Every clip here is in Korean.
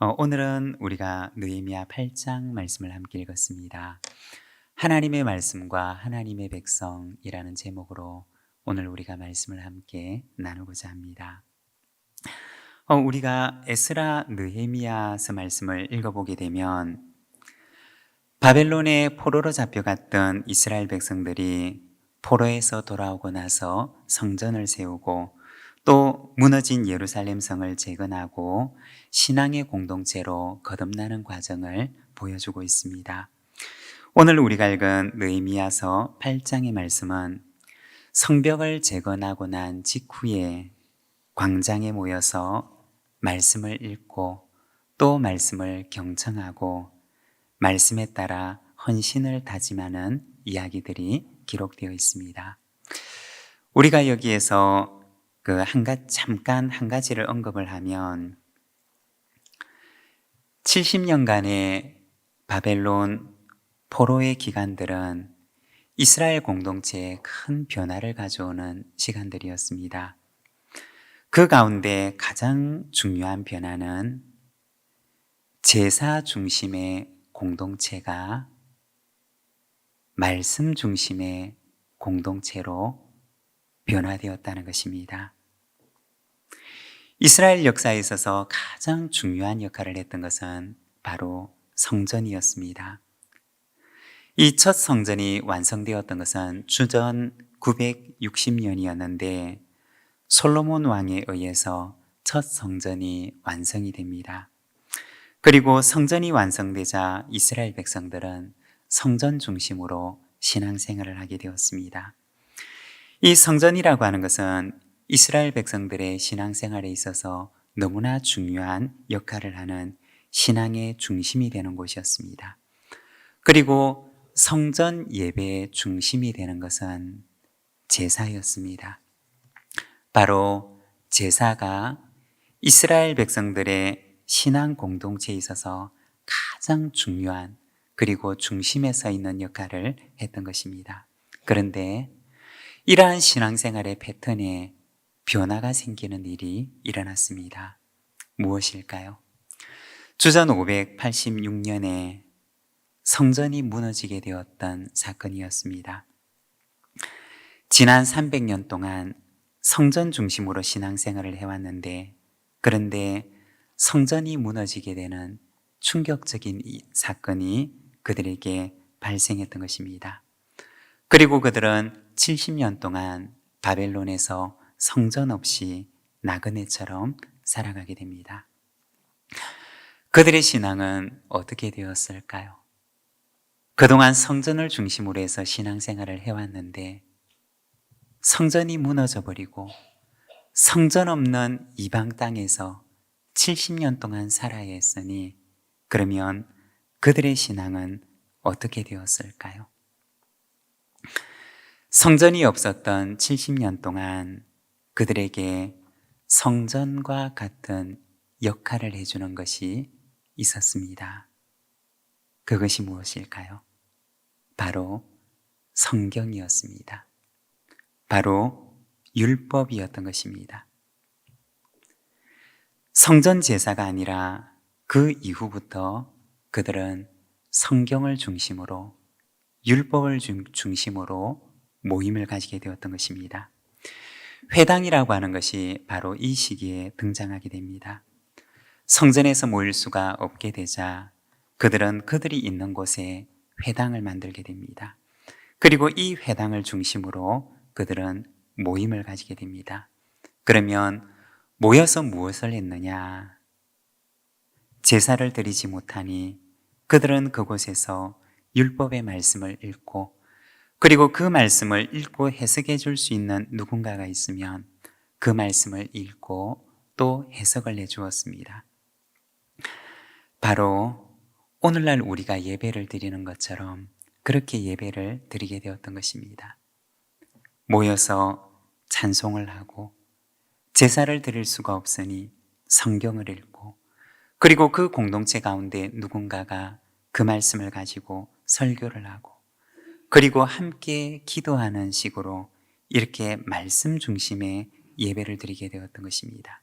어, 오늘은 우리가 느헤미야 8장 말씀을 함께 읽었습니다. 하나님의 말씀과 하나님의 백성이라는 제목으로 오늘 우리가 말씀을 함께 나누고자 합니다. 어, 우리가 에스라 느헤미야서 말씀을 읽어보게 되면 바벨론의 포로로 잡혀갔던 이스라엘 백성들이 포로에서 돌아오고 나서 성전을 세우고 또 무너진 예루살렘 성을 재건하고 신앙의 공동체로 거듭나는 과정을 보여주고 있습니다. 오늘 우리가 읽은 느헤미야서 8장의 말씀은 성벽을 재건하고 난 직후에 광장에 모여서 말씀을 읽고 또 말씀을 경청하고 말씀에 따라 헌신을 다짐하는 이야기들이 기록되어 있습니다. 우리가 여기에서 그 한 가 잠깐 한 가지를 언급을 하면 70년간의 바벨론 포로의 기간들은 이스라엘 공동체에 큰 변화를 가져오는 시간들이었습니다. 그 가운데 가장 중요한 변화는 제사 중심의 공동체가 말씀 중심의 공동체로 변화되었다는 것입니다. 이스라엘 역사에 있어서 가장 중요한 역할을 했던 것은 바로 성전이었습니다. 이 첫 성전이 완성되었던 것은 주전 960년이었는데 솔로몬 왕에 의해서 첫 성전이 완성이 됩니다. 그리고 성전이 완성되자 이스라엘 백성들은 성전 중심으로 신앙생활을 하게 되었습니다. 이 성전이라고 하는 것은 이스라엘 백성들의 신앙생활에 있어서 너무나 중요한 역할을 하는 신앙의 중심이 되는 곳이었습니다. 그리고 성전 예배의 중심이 되는 것은 제사였습니다. 바로 제사가 이스라엘 백성들의 신앙 공동체에 있어서 가장 중요한 그리고 중심에 서 있는 역할을 했던 것입니다. 그런데 이러한 신앙생활의 패턴에 변화가 생기는 일이 일어났습니다. 무엇일까요? 주전 586년에 성전이 무너지게 되었던 사건이었습니다. 지난 300년 동안 성전 중심으로 신앙생활을 해왔는데 그런데 성전이 무너지게 되는 충격적인 사건이 그들에게 발생했던 것입니다. 그리고 그들은 70년 동안 바벨론에서 성전 없이 나그네처럼 살아가게 됩니다. 그들의 신앙은 어떻게 되었을까요? 그동안 성전을 중심으로 해서 신앙생활을 해왔는데 성전이 무너져 버리고 성전 없는 이방 땅에서 70년 동안 살아야 했으니 그러면 그들의 신앙은 어떻게 되었을까요? 성전이 없었던 70년 동안 그들에게 성전과 같은 역할을 해주는 것이 있었습니다. 그것이 무엇일까요? 바로 성경이었습니다. 바로 율법이었던 것입니다. 성전 제사가 아니라 그 이후부터 그들은 성경을 중심으로 율법을 중심으로 모임을 가지게 되었던 것입니다. 회당이라고 하는 것이 바로 이 시기에 등장하게 됩니다. 성전에서 모일 수가 없게 되자 그들은 그들이 있는 곳에 회당을 만들게 됩니다. 그리고 이 회당을 중심으로 그들은 모임을 가지게 됩니다. 그러면 모여서 무엇을 했느냐? 제사를 드리지 못하니 그들은 그곳에서 율법의 말씀을 읽고 그리고 그 말씀을 읽고 해석해 줄 수 있는 누군가가 있으면 그 말씀을 읽고 또 해석을 해 주었습니다. 바로 오늘날 우리가 예배를 드리는 것처럼 그렇게 예배를 드리게 되었던 것입니다. 모여서 찬송을 하고 제사를 드릴 수가 없으니 성경을 읽고 그리고 그 공동체 가운데 누군가가 그 말씀을 가지고 설교를 하고 그리고 함께 기도하는 식으로 이렇게 말씀 중심의 예배를 드리게 되었던 것입니다.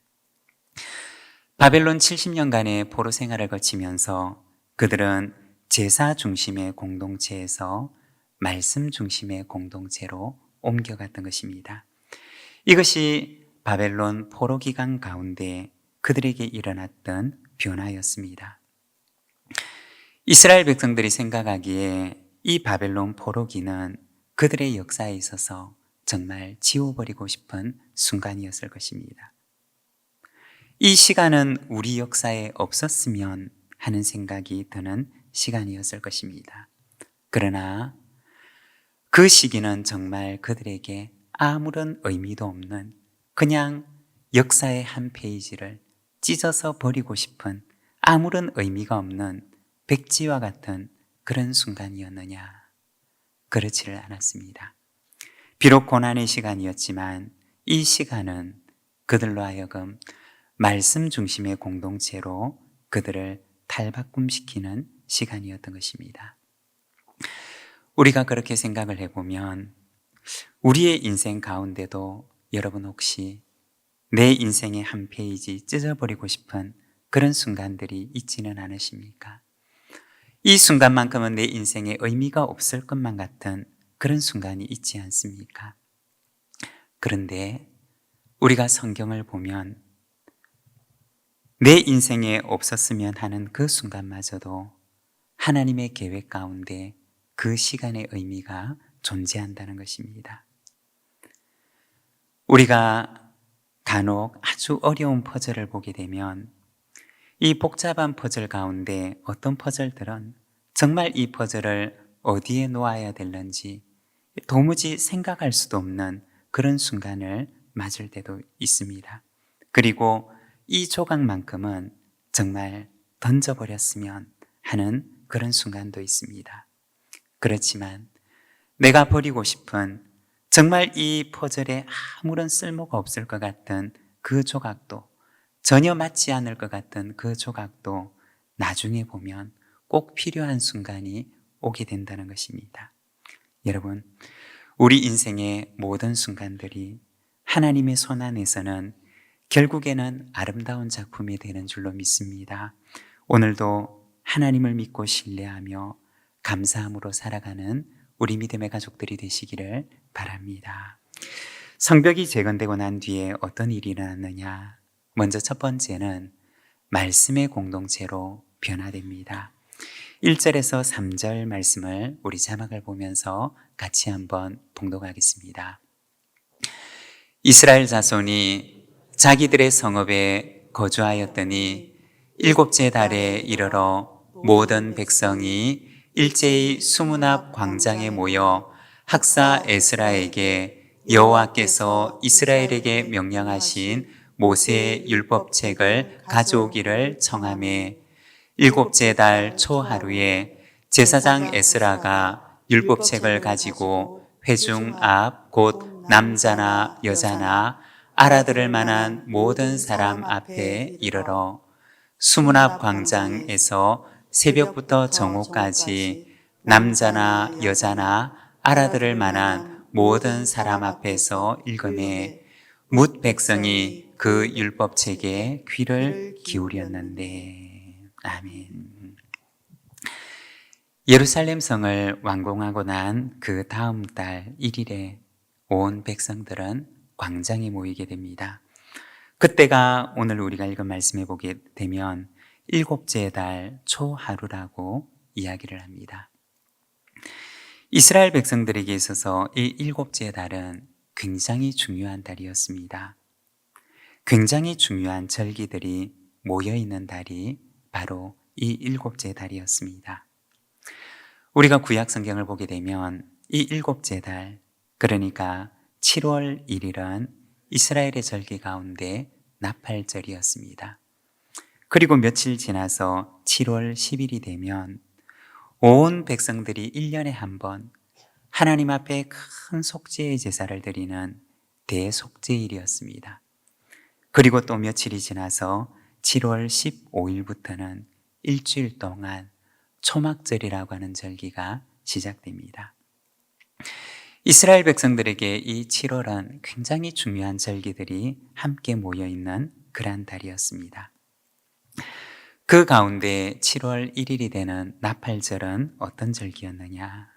바벨론 70년간의 포로 생활을 거치면서 그들은 제사 중심의 공동체에서 말씀 중심의 공동체로 옮겨갔던 것입니다. 이것이 바벨론 포로 기간 가운데 그들에게 일어났던 변화였습니다. 이스라엘 백성들이 생각하기에 이 바벨론 포로기는 그들의 역사에 있어서 정말 지워버리고 싶은 순간이었을 것입니다. 이 시간은 우리 역사에 없었으면 하는 생각이 드는 시간이었을 것입니다. 그러나 그 시기는 정말 그들에게 아무런 의미도 없는 그냥 역사의 한 페이지를 찢어서 버리고 싶은 아무런 의미가 없는 백지와 같은 그런 순간이었느냐? 그렇지를 않았습니다. 비록 고난의 시간이었지만 이 시간은 그들로 하여금 말씀 중심의 공동체로 그들을 탈바꿈시키는 시간이었던 것입니다. 우리가 그렇게 생각을 해보면 우리의 인생 가운데도 여러분 혹시 내 인생의 한 페이지 찢어버리고 싶은 그런 순간들이 있지는 않으십니까? 이 순간만큼은 내 인생에 의미가 없을 것만 같은 그런 순간이 있지 않습니까? 그런데 우리가 성경을 보면 내 인생에 없었으면 하는 그 순간마저도 하나님의 계획 가운데 그 시간의 의미가 존재한다는 것입니다. 우리가 간혹 아주 어려운 퍼즐을 보게 되면 이 복잡한 퍼즐 가운데 어떤 퍼즐들은 정말 이 퍼즐을 어디에 놓아야 될는지 도무지 생각할 수도 없는 그런 순간을 맞을 때도 있습니다. 그리고 이 조각만큼은 정말 던져버렸으면 하는 그런 순간도 있습니다. 그렇지만 내가 버리고 싶은 정말 이 퍼즐에 아무런 쓸모가 없을 것 같은 그 조각도 전혀 맞지 않을 것 같은 그 조각도 나중에 보면 꼭 필요한 순간이 오게 된다는 것입니다. 여러분, 우리 인생의 모든 순간들이 하나님의 손 안에서는 결국에는 아름다운 작품이 되는 줄로 믿습니다. 오늘도 하나님을 믿고 신뢰하며 감사함으로 살아가는 우리 믿음의 가족들이 되시기를 바랍니다. 성벽이 재건되고 난 뒤에 어떤 일이 일어났느냐? 먼저 첫 번째는 말씀의 공동체로 변화됩니다. 1절에서 3절 말씀을 우리 자막을 보면서 같이 한번 봉독하겠습니다. 이스라엘 자손이 자기들의 성읍에 거주하였더니 일곱째 달에 이르러 모든 백성이 일제히 수문 앞 광장에 모여 학사 에스라에게 여호와께서 이스라엘에게 명령하신 모세의 율법책을 가져오기를 청함에 일곱째 달 초하루에 제사장 에스라가 율법책을 가지고 회중 앞 곧 남자나 여자나 알아들을 만한 모든 사람 앞에 이르러 수문 앞 광장에서 새벽부터 정오까지 남자나 여자나 알아들을 만한 모든 사람 앞에서 읽음에 뭇 백성이 그 율법 책에 귀를 기울였는데 아멘. 예루살렘 성을 완공하고 난 그 다음 달 1일에 온 백성들은 광장에 모이게 됩니다. 그때가 오늘 우리가 읽은 말씀해 보게 되면 일곱째 달 초하루라고 이야기를 합니다. 이스라엘 백성들에게 있어서 이 일곱째 달은 굉장히 중요한 달이었습니다. 굉장히 중요한 절기들이 모여 있는 달이 바로 이 일곱째 달이었습니다. 우리가 구약 성경을 보게 되면 이 일곱째 달, 그러니까 7월 1일은 이스라엘의 절기 가운데 나팔절이었습니다. 그리고 며칠 지나서 7월 10일이 되면 온 백성들이 1년에 한 번 하나님 앞에 큰 속죄의 제사를 드리는 대속죄일이었습니다. 그리고 또 며칠이 지나서 7월 15일부터는 일주일 동안 초막절이라고 하는 절기가 시작됩니다. 이스라엘 백성들에게 이 7월은 굉장히 중요한 절기들이 함께 모여 있는 그러한 달이었습니다. 그 가운데 7월 1일이 되는 나팔절은 어떤 절기였느냐?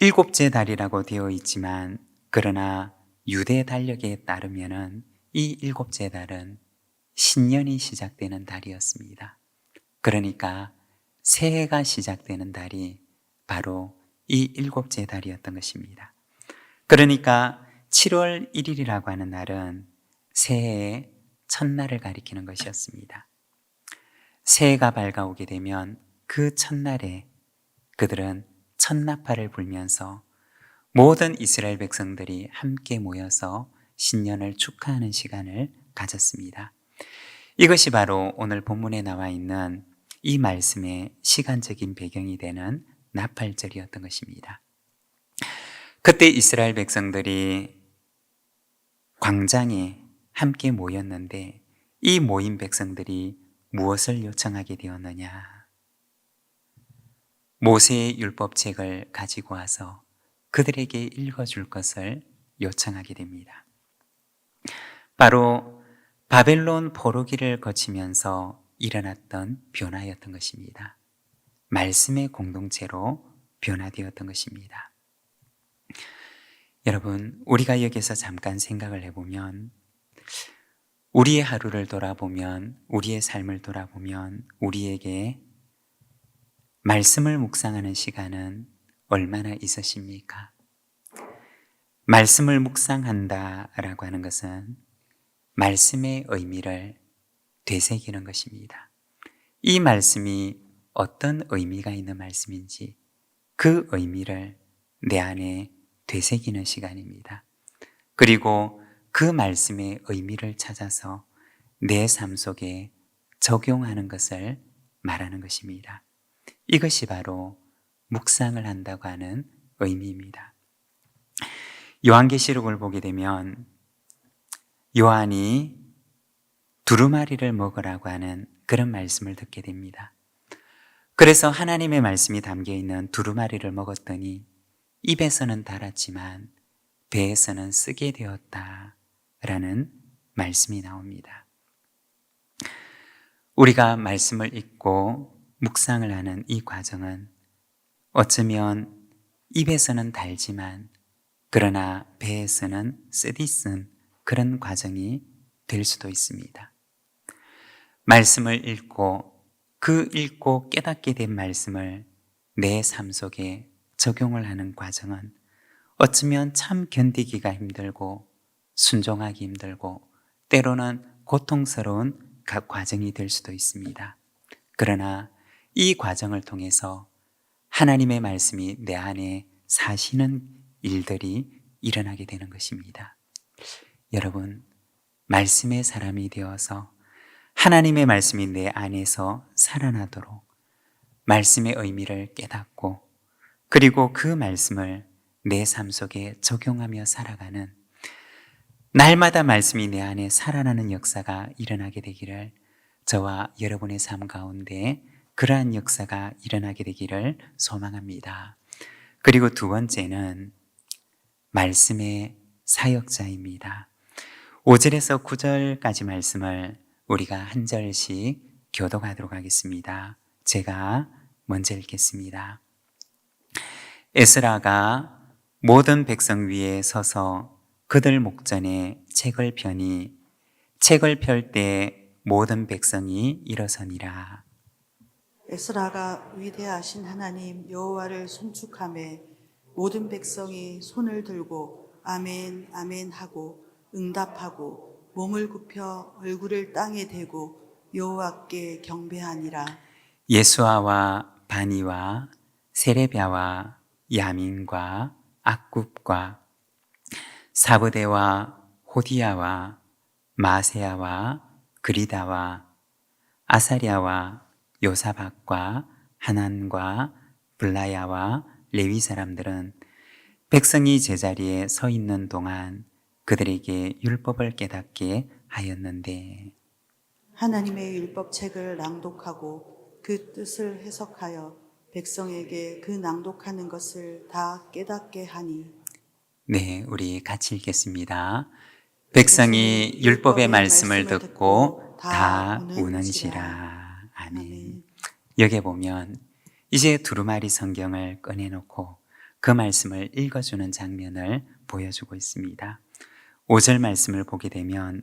일곱째 달이라고 되어 있지만 그러나 유대 달력에 따르면은 이 일곱째 달은 신년이 시작되는 달이었습니다. 그러니까 새해가 시작되는 달이 바로 이 일곱째 달이었던 것입니다. 그러니까 7월 1일이라고 하는 날은 새해의 첫날을 가리키는 것이었습니다. 새해가 밝아오게 되면 그 첫날에 그들은 첫나팔을 불면서 모든 이스라엘 백성들이 함께 모여서 신년을 축하하는 시간을 가졌습니다. 이것이 바로 오늘 본문에 나와 있는 이 말씀의 시간적인 배경이 되는 나팔절이었던 것입니다. 그때 이스라엘 백성들이 광장에 함께 모였는데 이 모인 백성들이 무엇을 요청하게 되었느냐? 모세의 율법책을 가지고 와서 그들에게 읽어줄 것을 요청하게 됩니다. 바로 바벨론 포로기를 거치면서 일어났던 변화였던 것입니다. 말씀의 공동체로 변화되었던 것입니다. 여러분, 우리가 여기서 잠깐 생각을 해보면 우리의 하루를 돌아보면 우리의 삶을 돌아보면 우리에게 말씀을 묵상하는 시간은 얼마나 있으십니까? 말씀을 묵상한다 라고 하는 것은 말씀의 의미를 되새기는 것입니다. 이 말씀이 어떤 의미가 있는 말씀인지 그 의미를 내 안에 되새기는 시간입니다. 그리고 그 말씀의 의미를 찾아서 내 삶 속에 적용하는 것을 말하는 것입니다. 이것이 바로 묵상을 한다고 하는 의미입니다. 요한계시록을 보게 되면 요한이 두루마리를 먹으라고 하는 그런 말씀을 듣게 됩니다. 그래서 하나님의 말씀이 담겨 있는 두루마리를 먹었더니 입에서는 달았지만 배에서는 쓰게 되었다. 라는 말씀이 나옵니다. 우리가 말씀을 읽고 묵상을 하는 이 과정은 어쩌면 입에서는 달지만 그러나 배에서는 쓰디쓴 그런 과정이 될 수도 있습니다. 말씀을 읽고 그 읽고 깨닫게 된 말씀을 내 삶 속에 적용을 하는 과정은 어쩌면 참 견디기가 힘들고 순종하기 힘들고 때로는 고통스러운 각 과정이 될 수도 있습니다. 그러나 이 과정을 통해서 하나님의 말씀이 내 안에 사시는 일들이 일어나게 되는 것입니다. 여러분, 말씀의 사람이 되어서 하나님의 말씀이 내 안에서 살아나도록 말씀의 의미를 깨닫고 그리고 그 말씀을 내 삶 속에 적용하며 살아가는 날마다 말씀이 내 안에 살아나는 역사가 일어나게 되기를 저와 여러분의 삶 가운데 그러한 역사가 일어나게 되기를 소망합니다. 그리고 두 번째는 말씀의 사역자입니다. 5절에서 9절까지 말씀을 우리가 한 절씩 교독하도록 하겠습니다. 제가 먼저 읽겠습니다. 에스라가 모든 백성 위에 서서 그들 목전에 책을 펴니 책을 펼 때 모든 백성이 일어서니라. 에스라가 위대하신 하나님 여호와를 손축함에 모든 백성이 손을 들고 아멘 아멘 하고 응답하고 몸을 굽혀 얼굴을 땅에 대고 여호와께 경배하니라. 예수아와 바니와 세레비아와 야민과 악굽과 사브데와 호디야와 마세야와 그리다와 아사리아와 요사박과 하난과 블라야와 레위 사람들은 백성이 제자리에 서 있는 동안 그들에게 율법을 깨닫게 하였는데 하나님의 율법책을 낭독하고 그 뜻을 해석하여 백성에게 그 낭독하는 것을 다 깨닫게 하니 네, 우리 같이 읽겠습니다. 백성이 율법의 말씀을 듣고 다 우는지라. 아멘. 여기에 보면 이제 두루마리 성경을 꺼내놓고 그 말씀을 읽어주는 장면을 보여주고 있습니다. 5절 말씀을 보게 되면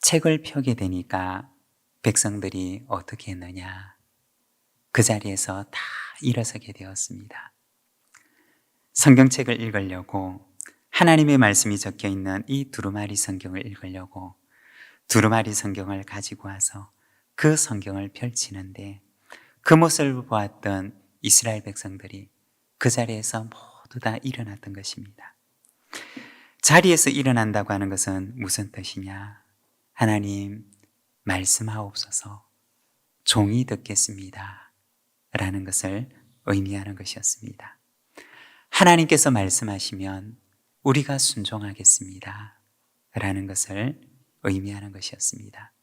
책을 펴게 되니까 백성들이 어떻게 했느냐. 그 자리에서 다 일어서게 되었습니다. 성경책을 읽으려고 하나님의 말씀이 적혀 있는 이 두루마리 성경을 읽으려고 두루마리 성경을 가지고 와서 그 성경을 펼치는데 그 모습을 보았던 이스라엘 백성들이 그 자리에서 모두 다 일어났던 것입니다. 자리에서 일어난다고 하는 것은 무슨 뜻이냐? 하나님, 말씀하옵소서, 종이 듣겠습니다. 라는 것을 의미하는 것이었습니다. 하나님께서 말씀하시면 우리가 순종하겠습니다. 라는 것을 의미하는 것이었습니다.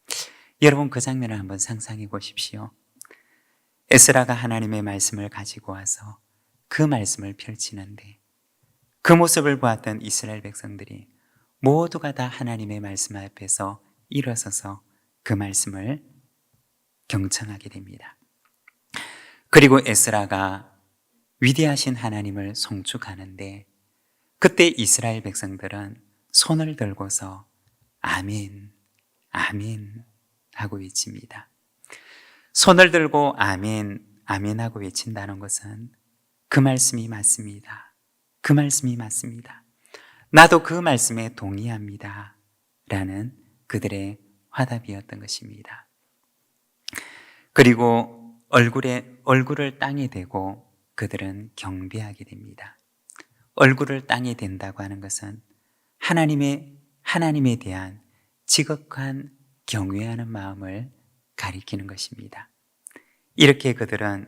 여러분 그 장면을 한번 상상해 보십시오. 에스라가 하나님의 말씀을 가지고 와서 그 말씀을 펼치는데 그 모습을 보았던 이스라엘 백성들이 모두가 다 하나님의 말씀 앞에서 일어서서 그 말씀을 경청하게 됩니다. 그리고 에스라가 위대하신 하나님을 송축하는데 그때 이스라엘 백성들은 손을 들고서 아멘, 아멘 하고 외칩니다. 손을 들고 아멘, 아멘 하고 외친다는 것은 그 말씀이 맞습니다. 그 말씀이 맞습니다. 나도 그 말씀에 동의합니다. 라는 그들의 화답이었던 것입니다. 그리고 얼굴에, 얼굴을 땅에 대고 그들은 경배하게 됩니다. 얼굴을 땅에 댄다고 하는 것은 하나님의, 하나님에 대한 지극한 경외하는 마음을 가리키는 것입니다. 이렇게 그들은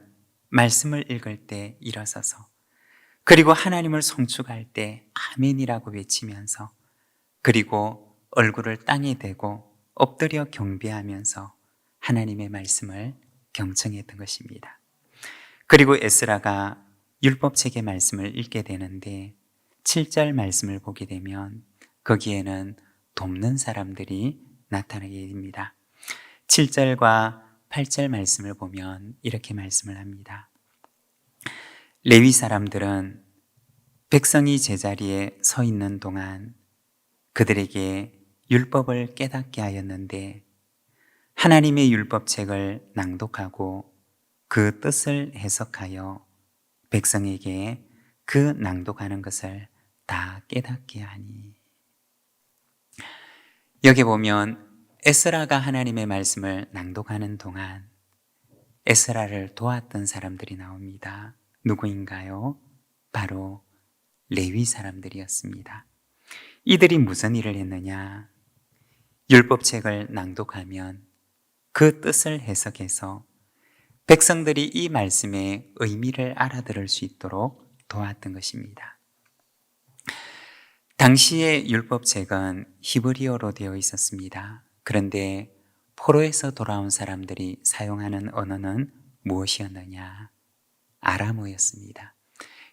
말씀을 읽을 때 일어서서 그리고 하나님을 송축할 때 아멘이라고 외치면서 그리고 얼굴을 땅에 대고 엎드려 경배하면서 하나님의 말씀을 경청했던 것입니다. 그리고 에스라가 율법책의 말씀을 읽게 되는데 7절 말씀을 보게 되면 거기에는 돕는 사람들이 나타나게 됩니다. 7절과 8절 말씀을 보면 이렇게 말씀을 합니다. 레위 사람들은 백성이 제자리에 서 있는 동안 그들에게 율법을 깨닫게 하였는데 하나님의 율법책을 낭독하고 그 뜻을 해석하여 백성에게 그 낭독하는 것을 다 깨닫게 하니. 여기 보면 에스라가 하나님의 말씀을 낭독하는 동안 에스라를 도왔던 사람들이 나옵니다. 누구인가요? 바로 레위 사람들이었습니다. 이들이 무슨 일을 했느냐? 율법책을 낭독하면 그 뜻을 해석해서 백성들이 이 말씀의 의미를 알아들을 수 있도록 도왔던 것입니다. 당시의 율법책은 히브리어로 되어 있었습니다. 그런데 포로에서 돌아온 사람들이 사용하는 언어는 무엇이었느냐? 아람어였습니다.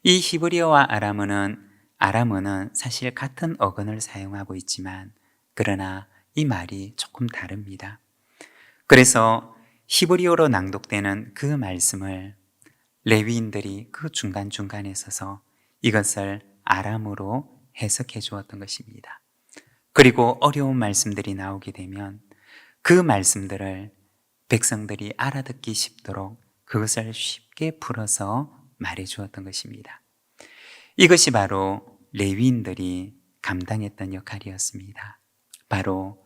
이 히브리어와 아람어는 아람어는 사실 같은 어근을 사용하고 있지만 그러나 이 말이 조금 다릅니다. 그래서 히브리어로 낭독되는 그 말씀을 레위인들이 그 중간중간에 서서 이것을 아람어로 해석해 주었던 것입니다. 그리고 어려운 말씀들이 나오게 되면 그 말씀들을 백성들이 알아듣기 쉽도록 그것을 쉽게 풀어서 말해 주었던 것입니다. 이것이 바로 레위인들이 감당했던 역할이었습니다. 바로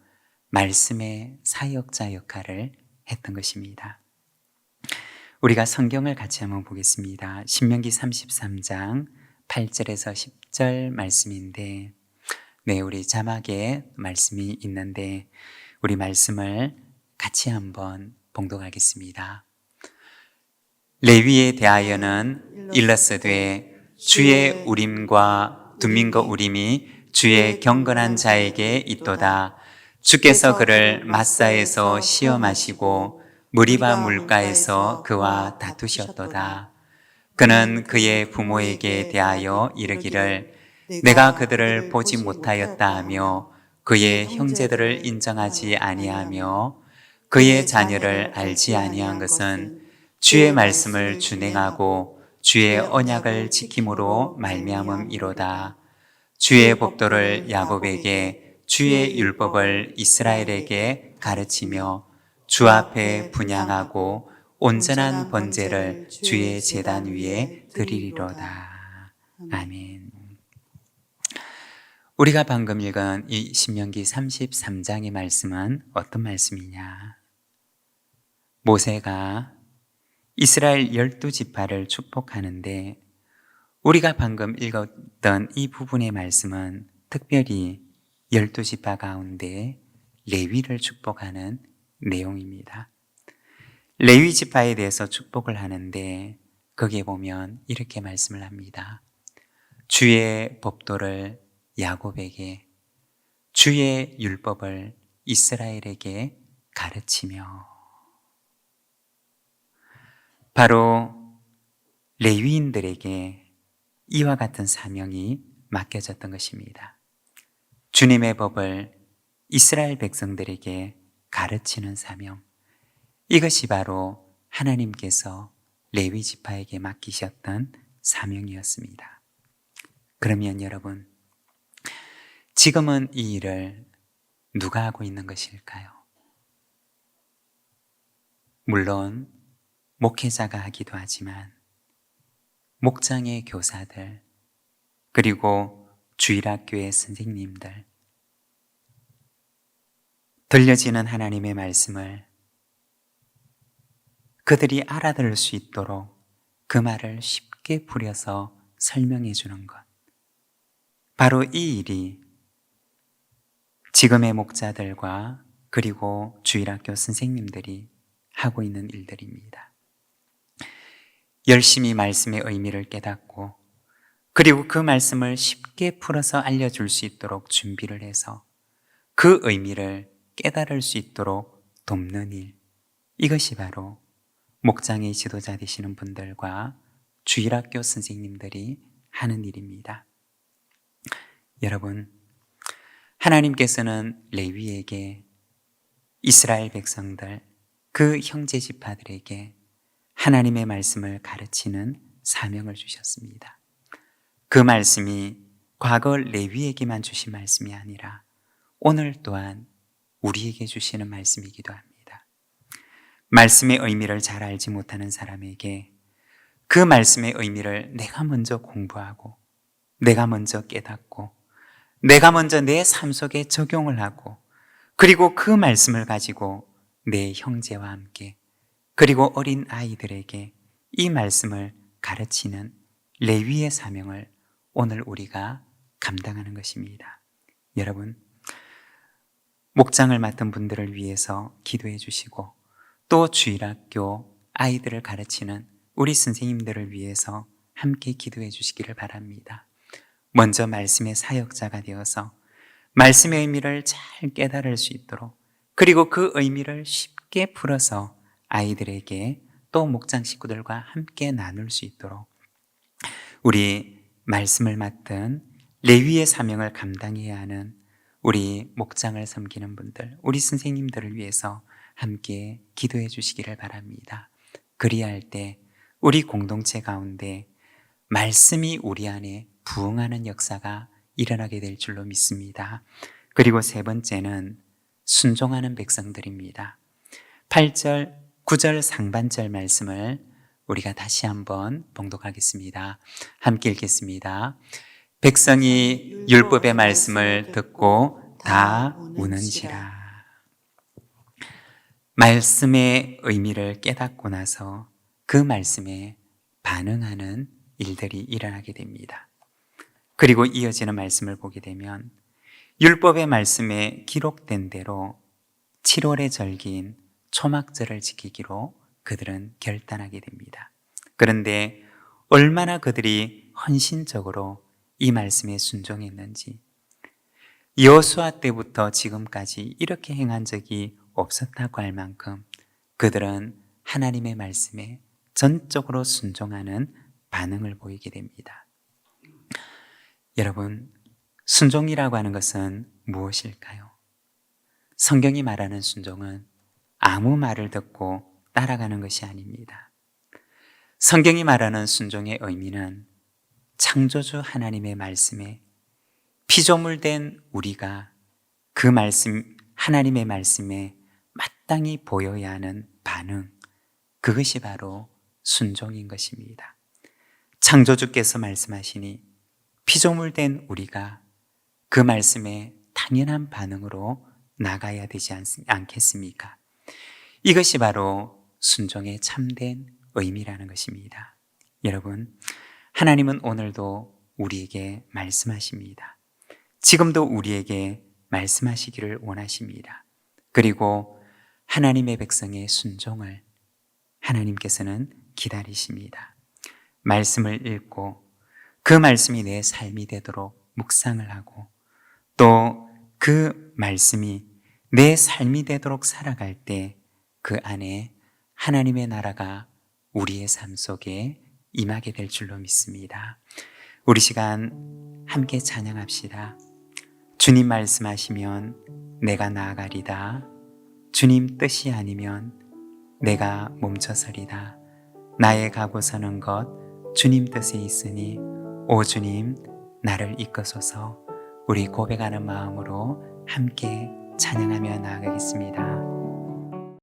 말씀의 사역자 역할을 했던 것입니다. 우리가 성경을 같이 한번 보겠습니다. 신명기 33장 8절에서 10절 말씀인데, 네, 우리 자막에 말씀이 있는데, 우리 말씀을 같이 한번 봉독하겠습니다. 레위에 대하여는 일러스되 주의 우림과 둠민거 우림이 주의 경건한 자에게 있도다. 주께서 그를 마사에서 시험하시고 무리바 물가에서 그와 다투셨도다. 그는 그의 부모에게 대하여 이르기를 내가 그들을 보지 못하였다 하며 그의 형제들을 인정하지 아니하며 그의 자녀를 알지 아니한 것은 주의 말씀을 준행하고 주의 언약을 지킴으로 말미암음이로다. 주의 법도를 야곱에게 주의 율법을 이스라엘에게 가르치며 주 앞에 분양하고 온전한 번제를 주의 제단 위에 드리리로다. 아멘. 우리가 방금 읽은 이 신명기 33장의 말씀은 어떤 말씀이냐? 모세가 이스라엘 열두 지파를 축복하는데 우리가 방금 읽었던 이 부분의 말씀은 특별히 열두 지파 가운데 레위를 축복하는 내용입니다. 레위 지파에 대해서 축복을 하는데 거기에 보면 이렇게 말씀을 합니다. 주의 법도를 야곱에게 주의 율법을 이스라엘에게 가르치며 바로 레위인들에게 이와 같은 사명이 맡겨졌던 것입니다. 주님의 법을 이스라엘 백성들에게 가르치는 사명. 이것이 바로 하나님께서 레위 지파에게 맡기셨던 사명이었습니다. 그러면 여러분, 지금은 이 일을 누가 하고 있는 것일까요? 물론 목회자가 하기도 하지만 목장의 교사들 그리고 주일학교의 선생님들 들려지는 하나님의 말씀을 그들이 알아들을 수 있도록 그 말을 쉽게 부려서 설명해 주는 것. 바로 이 일이 지금의 목자들과 그리고 주일학교 선생님들이 하고 있는 일들입니다. 열심히 말씀의 의미를 깨닫고 그리고 그 말씀을 쉽게 풀어서 알려줄 수 있도록 준비를 해서 그 의미를 깨달을 수 있도록 돕는 일. 이것이 바로 목장의 지도자 되시는 분들과 주일학교 선생님들이 하는 일입니다. 여러분, 하나님께서는 레위에게 이스라엘 백성들, 그 형제 지파들에게 하나님의 말씀을 가르치는 사명을 주셨습니다. 그 말씀이 과거 레위에게만 주신 말씀이 아니라 오늘 또한 우리에게 주시는 말씀이기도 합니다. 말씀의 의미를 잘 알지 못하는 사람에게 그 말씀의 의미를 내가 먼저 공부하고 내가 먼저 깨닫고 내가 먼저 내 삶 속에 적용을 하고 그리고 그 말씀을 가지고 내 형제와 함께 그리고 어린 아이들에게 이 말씀을 가르치는 레위의 사명을 오늘 우리가 감당하는 것입니다. 여러분, 목장을 맡은 분들을 위해서 기도해 주시고 또 주일학교 아이들을 가르치는 우리 선생님들을 위해서 함께 기도해 주시기를 바랍니다. 먼저 말씀의 사역자가 되어서 말씀의 의미를 잘 깨달을 수 있도록 그리고 그 의미를 쉽게 풀어서 아이들에게 또 목장 식구들과 함께 나눌 수 있도록 우리 말씀을 맡은 레위의 사명을 감당해야 하는 우리 목장을 섬기는 분들, 우리 선생님들을 위해서 함께 기도해 주시기를 바랍니다. 그리할 때 우리 공동체 가운데 말씀이 우리 안에 부응하는 역사가 일어나게 될 줄로 믿습니다. 그리고 세 번째는 순종하는 백성들입니다. 8절, 9절 상반절 말씀을 우리가 다시 한번 봉독하겠습니다. 함께 읽겠습니다. 백성이 율법의 말씀을 듣고 다 우는지라. 말씀의 의미를 깨닫고 나서 그 말씀에 반응하는 일들이 일어나게 됩니다. 그리고 이어지는 말씀을 보게 되면 율법의 말씀에 기록된 대로 7월의 절기인 초막절을 지키기로 그들은 결단하게 됩니다. 그런데 얼마나 그들이 헌신적으로 이 말씀에 순종했는지 여수아 때부터 지금까지 이렇게 행한 적이 없었다고 할 만큼 그들은 하나님의 말씀에 전적으로 순종하는 반응을 보이게 됩니다. 여러분, 순종이라고 하는 것은 무엇일까요? 성경이 말하는 순종은 아무 말을 듣고 따라가는 것이 아닙니다. 성경이 말하는 순종의 의미는 창조주 하나님의 말씀에 피조물된 우리가 그 말씀, 하나님의 말씀에 마땅히 보여야 하는 반응, 그것이 바로 순종인 것입니다. 창조주께서 말씀하시니 피조물 된 우리가 그 말씀에 당연한 반응으로 나가야 되지 않, 않겠습니까? 이것이 바로 순종의 참된 의미라는 것입니다. 여러분, 하나님은 오늘도 우리에게 말씀하십니다. 지금도 우리에게 말씀하시기를 원하십니다. 그리고 하나님의 백성의 순종을 하나님께서는 기다리십니다. 말씀을 읽고 그 말씀이 내 삶이 되도록 묵상을 하고 또 그 말씀이 내 삶이 되도록 살아갈 때 그 안에 하나님의 나라가 우리의 삶 속에 임하게 될 줄로 믿습니다. 우리 시간 함께 찬양합시다. 주님 말씀하시면 내가 나아가리다. 주님 뜻이 아니면 내가 멈춰서리다. 나의 가고 서는 것 주님 뜻에 있으니 오 주님 나를 이끄소서 우리 고백하는 마음으로 함께 찬양하며 나아가겠습니다.